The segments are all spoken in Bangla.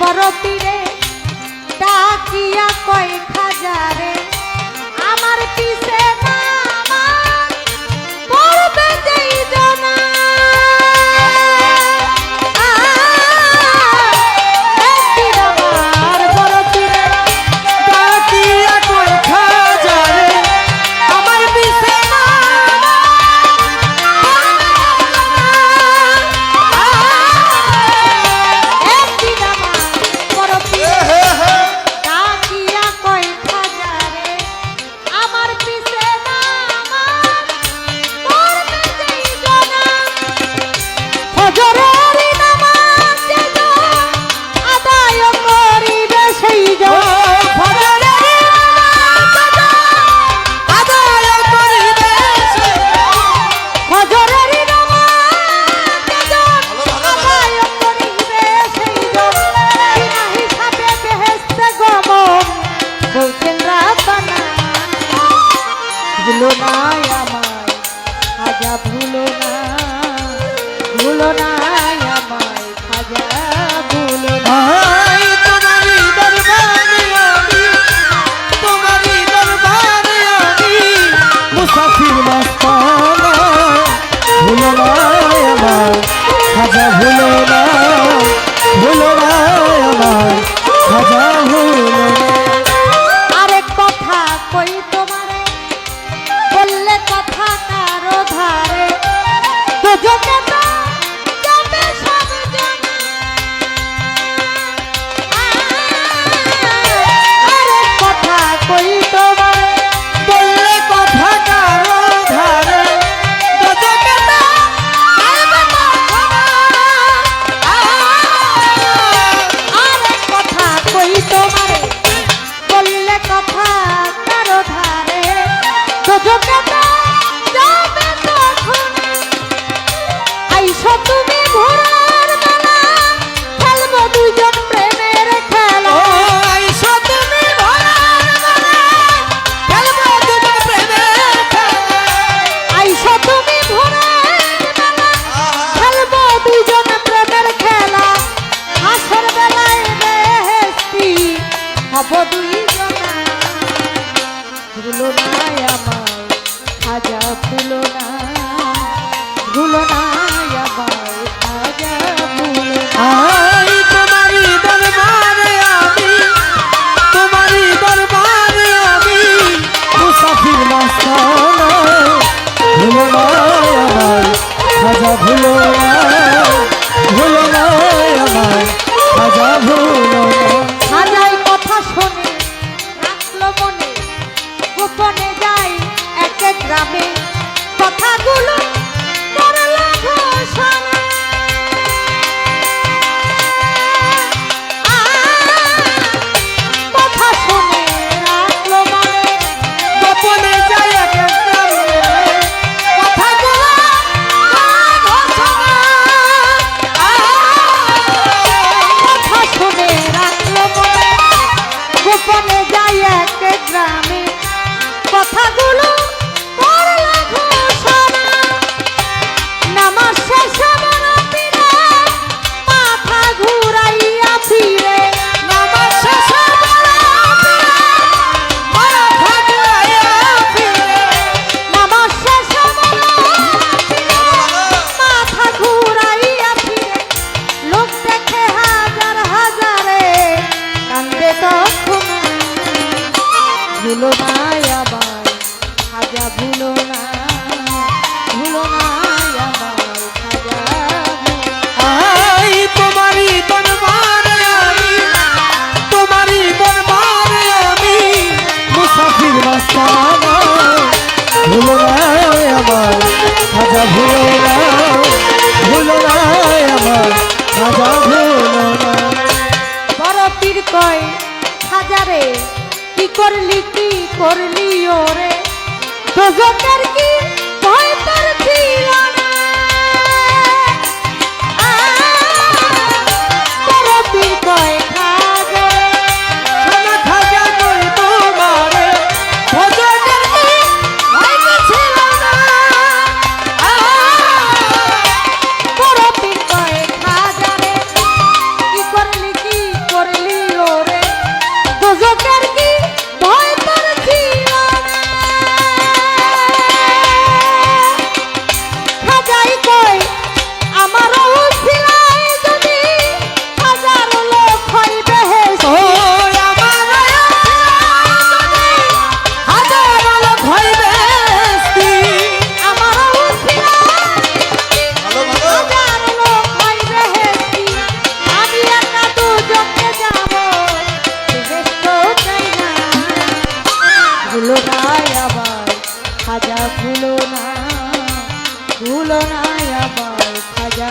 বড় ডাকিয়া কয়েক হাজারে আমার পিছে না হব দুইজনা ভুলো না আমায় হাজার ভুলো গোপনে দিল না আবার খাজা ভুল কি করলি কি করলি ওরে? তোজনের কি ভুলো নাই আবার খাজা ভুলো না ভুলো নাই আবার খাজা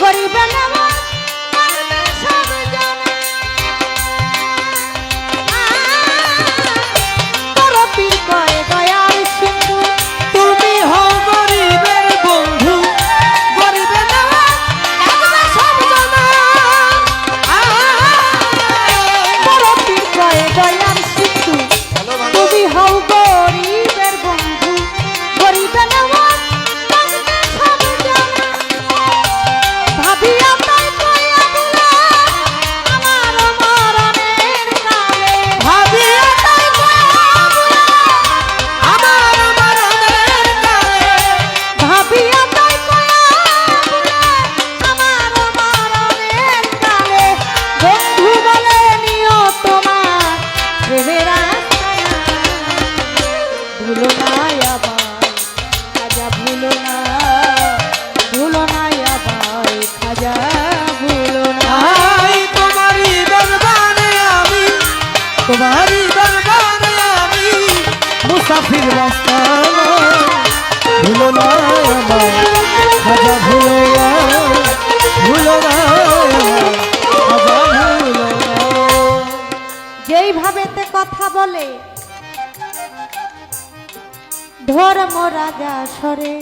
গরিবের নাম বলে ধর্ম রাজা সরে।